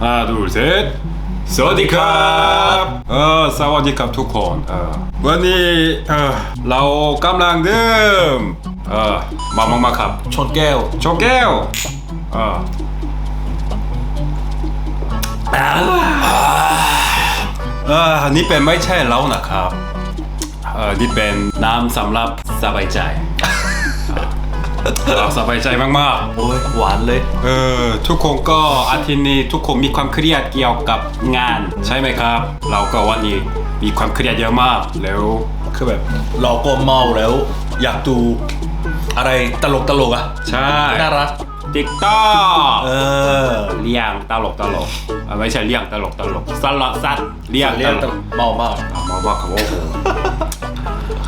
하나 둘셋สวัสดีครับเออสวัสดีครับทุกคนเออวันนี้เออเรากำลังดื่มเออมามากๆครับ ชนแก้ว โชแก้วเออเอออันนี้เป็นไม่ใช่เหล้านะครับ เออนี่เป็นน้ำสำหรับสบายใจเออเราสบายใจมากๆโอ้ยหวานเลยเออ ทุกคนก็อาทิตย์นี้ทุกคนมีความเครียดเกี่ยวกับงาน ใช่ไหมครับ เราก็วันนี้มีความเครียดเยอะมาก แล้วคือแบบ เราก็เมาแล้ว อยากดูอะไรตลกตลกๆอะใช่ น่ารัก ติ๊กต็อกเออเลี้ยงตลกตลกอะไม่ใช่เลี้ยงตลกตลกสลัดสัตว์เลี้ยงเรีตยกลก เมามาก อะมาว่าเขาโอ้โห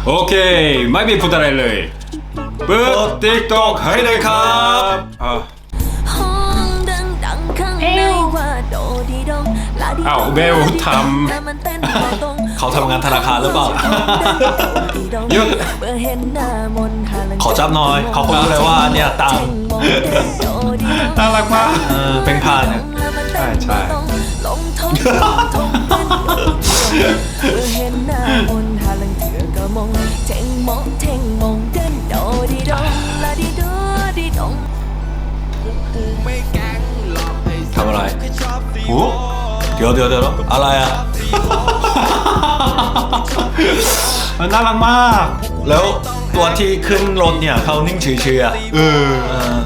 โอเค ไม่มีพูดอะไรเลย เปิดติ๊กต็อกให้เลยครับอะห้องดังๆข้างในว่าโดดีดงลาดีอ้าวเบลทำแต่มันเต้นบ่ตรงเขาทำงานธนาคารหรือเปล่าหยุดเมื่อเห็นหน้ามนต์หาลังขอจับหน่อยเขาคงรู้เลยว่าเนี่ยตังค์ น่ารักมากเออเป็นพานเนี่ย ใช่ใช่ลงทงลงทงเป็นโดดีดงเมื่อเห็นหน้ามนต์หาลังเถื่อกระมงเท่งมงเท่งมงเต้นโดดีดงลาดีโดดีดงทำอะไรโอ้เดี๋ยวเดี๋ยวเดี๋ยวอะไรอะ มันน่ารักมาก แล้วตัวที่ขึ้นรถเนี่ยเขานิ่งเฉยๆอะเออเออ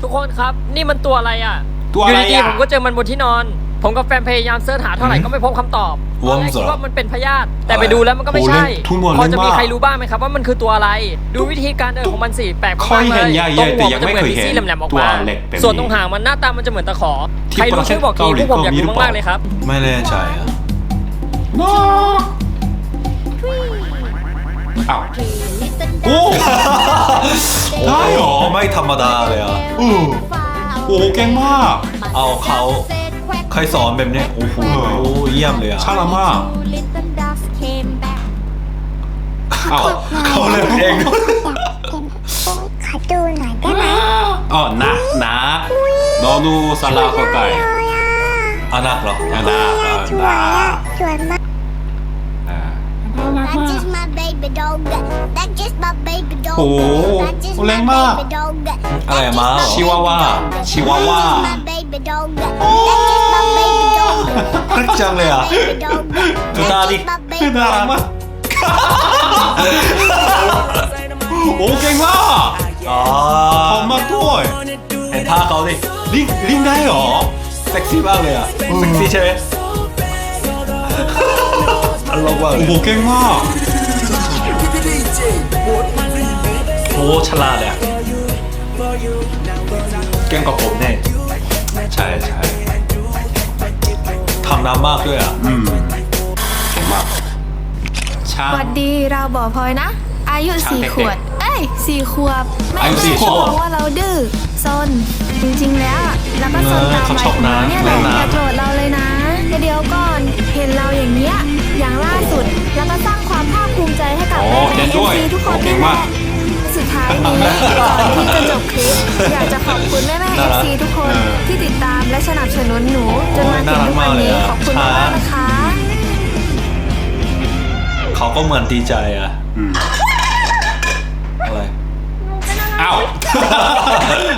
ทุกคนครับ นี่มันตัวอะไรอะตัวอะไรยู่ดีอะๆผมก็เจอมันบนที่นอน ผมกับแฟนพยายามเสิร์ชหาเท่าไหร่ก็ไม่พบคำตอบวตออนมแรกเหรคิดอว่ามันเป็นพยาธิแต่อะไรไปดูแล้วมันก็ไม่โอ้ใช่เล่นทุ่มหมดพอจะเล่นมีมากใครรู้บ้างไหมครับว่ามันคือตัวอะไร ดูวิธีการเดินของมันสิแปลกเคมากยๆเลเห็นยใหญ่ตรงๆหัแต่วยัมันงจะไม่เหมือนเคยมีเห็นซี่แหลมๆออกตัวมาเล็กแบบนี้ส่วนตรงหางมันหน้าตามันจะเหมือนตะขอที่ใครรู้ประเทศช่วยบอกทีเกาหลีพวกผมอยากก็มีรู้หรือเปล่ามากๆเลยครับ ไม่แน่ใจอะน้าอ้าวโอ้ได้เหรอไม่ธรรมดาเลยอะเออโอ้เก่งมาก เอาเขา ใครสอนแบบเนี้ยโอ้โหเออเยี่ยมเลยอะช่างละมากอ้าวเขาเล่นเองขอดูหน่อยได้ไหมอ๋อนะนะนอนูสลาโคไก่อานักเหรอนะนะสวยนะอะสวยมากอ่า That's just my baby dog That's just my baby dog โอ้โห That's just แรง my มาก baby dog อะไรอะม้าเหรอชิวาว่าชิวาว่า That's just my baby dog That's just my baby dog พรึกจังเลยอะ baby dog ดูตาดิ That's just my baby น่ารักมาก โอ้เก่งมากอ๋อหอมมากด้วยเห็นท่าเขาดิลิงลิงได้เหรอเซ็กซี่มากเลยอะเซ็กซี่ใช่ไหมตลกมากเลโอ้ยโหเก่งมากโอ้ฉลาดเลยอะเก่งกว่าผมแน่ ใช่ใช่ทำน้ำมากด้วยอะ อืมเก่งมากช่าง สวัสดีเราบอกพลอยนะ อายุช่างสี่เด็กๆขวบเอ้ยสี่ขวบไม่อายุสี่ไม่ขวบเพราะว่าเราดื้อซนจริงๆแล้วอะเราก็ซนตามเขาวัยชอบของเรานะเนี่ยแหละเล่นน้ำอย่าโกรธเราเลยนะเดี๋ยวก่อนเห็นเราอย่างเงี้ยอย่างล่าสุด แล้วก็สร้างความภาคภูมิใจให้กับโอ้แม่เล่นด้วยเอฟซีทุกคนโอ้เก่ด้วงยแหมาละกสุด ท้ายนี้ก่อนที่จะจบคลิป อยากจะขอบคุณแม่แม่เอน่าฟรักซีทุกคนเออที่ติดตามและสนับสนุนหนูจนมาถึงทุกวันนี้น่ารักมากเลยอะขอบคุณมากๆนะคะ เขาก็เหมือนดีใจอะอืมอะไรอ้าว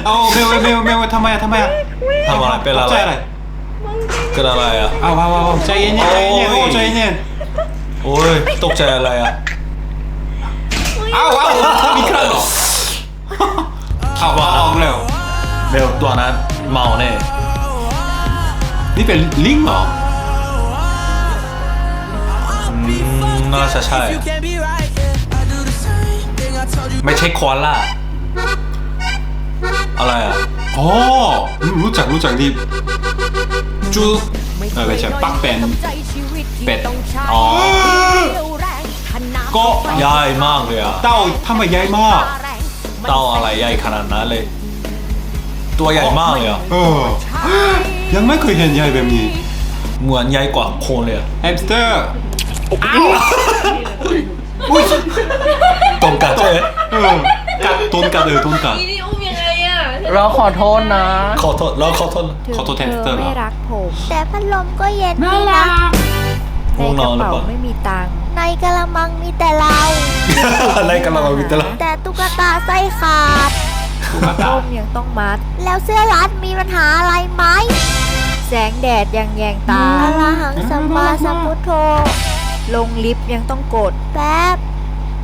เอาเมลเมลเมลทำไมอะทำไมอะทำอะไรเป็นอะไรตกใจอะไรเกิดอะไรอะอ้าวว้าวว้าวใจเย็นๆใจเย็นๆโอ้โอ้ยใจเย็นโอ้ยตกใจอะไรอะๆ อ้าวว้าวมีเครื่องเหรออ้าวว้าวออกแล้ว เบลตัวนั้นเมาแน่นี่เป็นลิงเหรออืมน่าจะใช่อะไม่ใช่ควอล่าอะไรอะอ๋อรู้จักรู้จักที่จูเออไม่ใช่ปักเป็นเป็ดอ๋อ ก็ใหญ่มากเลยอะเต้าทำไมใหญ่มาก เต้าอะไรใหญ่ขนาดนั้นเลย ตัวใหญ่มากเลยอะเออ ยังไม่เคยเห็นใหญ่แบบนี้ เหมือนใหญ่กว่าโคนเลยอะแฮมสเตอร์ตรงกันใช่ไหมเออกัดต้นกัดเออต้นกัด นี่อุ้มยังไงอะทเราขอโทษนะ ขอโทษเราขอโทษถึงขอโทษแทนเธเตอร์อเหรอ ไม่รักผม แต่พัดลมก็เย็นดีนะในง่วงกนระอนหรือเป๋าเปล่าไม่มีตังค์ใน กะละมังมีแต่เรา อะไรกันเราวิตละแต่ตุ๊กตาไส้ขาดร่มยังต้องมัด แล้วเสื้อรัดมีปัญหาอะไรไหมแสงแดดยังแยงตาอรหังสัมมาสัมพุทโธลงลิฟต์ยังต้องกด แป๊บ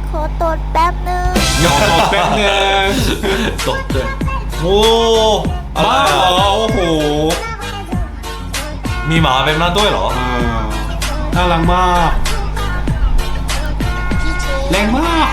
ขอตดแป๊บนึงขอโทษแป๊บนึงตกเลยโอ้อะไรบ้าเหรอะอโอ้โหมีหมาแบบนั้นด้วยเหรอเออน่ารักมาก แรงมาก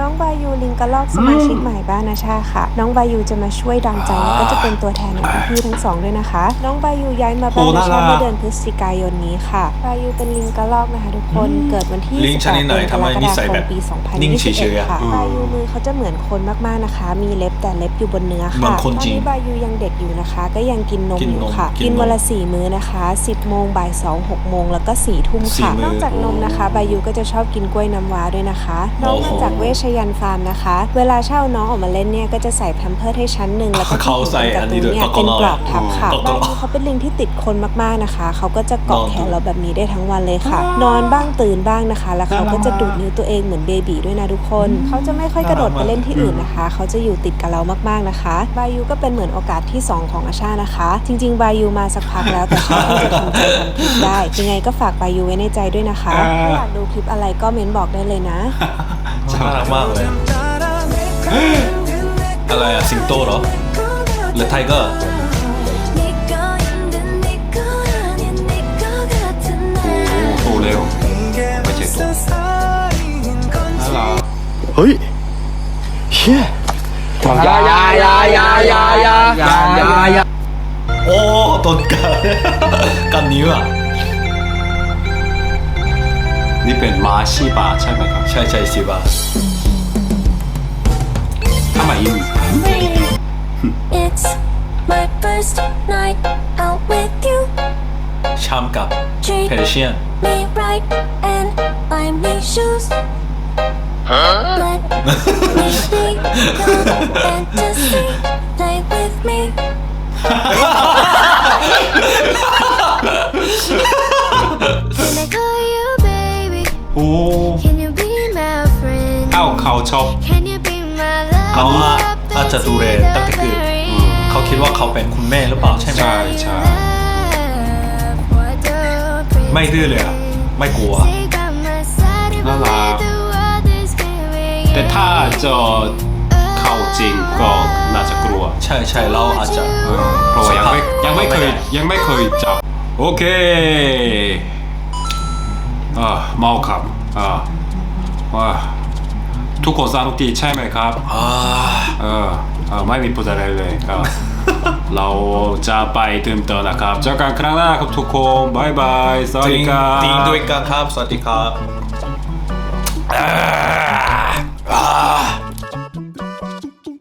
น้องบายูลิงกระลอกสมาชิกใหม่บ้านนาชาค่ะ น้องบายูจะมาช่วยดามใจแล้วก็จะเป็นตัวแทนของพี่ๆทั้งสองด้วยนะคะ น้องบายูย้ายมาบ้านนาชาเมื่อเดือนพฤศจิกายนนี้ค่ะ บายูเป็นลิงกระลอกนะคะทุกคนเกิดวันที่ลิงชนิดไหน18ทำไมนิสัยแบบปีนิ่งเฉยๆ2021อะค่ะบายูมือเขาจะเหมือนคนมากๆนะคะ มีเล็บ แต่เล็บอยู่บนเนื้อเหมือค่ะนคนจริงตอนนี้บายูยังเด็กอยู่นะคะ ก็ยังกินนมกินอนยู่มค่ะ กินกินนมวันละสี่มื้อนะคะ10โมงบ่าย2 6โมงแล้วก็4ทุ่มสี่ค่ะมื้อนอกจากนมนะคะ บายูก็จะชอบกินกล้วยน้ำว้าด้วยนะคะน้องโอ้โหมาจากเวชยันฟาร์มนะคะ เวลาเช่าน้องออกมาเล่นเนี่ยก็จะใส่แพมเพิร์สให้ชั้นหนึ่งแล้วก็เขาใส่อันนี้ด้วยเนี่ยตะกเป็นร้อกรอบทับค่ะตะกร้อบางทีเขาเป็นลิงที่ติดคนมากๆนะคะ เขาก็จะเกาะนอนแขนเราแบบนี้ได้ทั้งวันเลยค่ะ นอนบ้างตื่นบ้างนะคะ แล้วเขาก็จะดูดนิ้วตัวเองเหมือนเบบีด้วยนะทุกคน เขาจะไม่ค่อยกระโดดไปเล่นที่อื่นนะคะ เขาจะอยู่ติดกับเรามากๆนะคะบายูก็เป็นเหมือนโอกาสที่ 2 ของอาชานะคะ จริงๆบายูมาสักพักแล้วแต่ชอบที่จะทำใจทำคลิปได้ ยังไงก็ฝากบายูไว้ในใจด้วยนะคะถ้าอยากดูคลิปอะไรก็เม้นบอกได้เลยนะ น่ารักมากเลย อะไรอะสิงโตหรอหรือไทเกอร์ โอ้โหเร็ว ไม่ใช่ตน่ารัก เฮ้ยเชี่ ยายายายายายายายาโอ้ต้นกันกันนิ้วอะนี่เป็นม้าชีบะใช่ไหมครับ ใช่ใช่สิบะถ้ามาอิน It's my first night out with you ชามกับ Treat เพเชียน me right and buy me shoes Let me โอ้ Can you be my friend เอ้าเขาชอบ Can you be my love เขาอะอาจจะดูแลตั้งแต่เกิดเขาคิดว่าเขาเป็นคุณแม่หรือเปล่าใช่ไหมใช่ใช่ไม่ดื้อเลยอะไม่กลัวน่ารัก แต่ถ้าเจะเข้าจริงก็น่าจะกลัวใช่ใช่เราอาจจะเออเพราะว่ายังไม่ยังไม่เคยยังไม่เคยจับโอเคอ่าเมาครับอ่าว่าทุกคนสนุกดีใช่ไหมครับอ่าเออเออไม่มีพูดอะไรเลยครับ เราจะไปดื่มต่อนะครับเจอกันครั้งหน้าครับทุกคนบายบายสวัสจริดีงครับจริงด้วยกันครับสวัสดีครับอ่า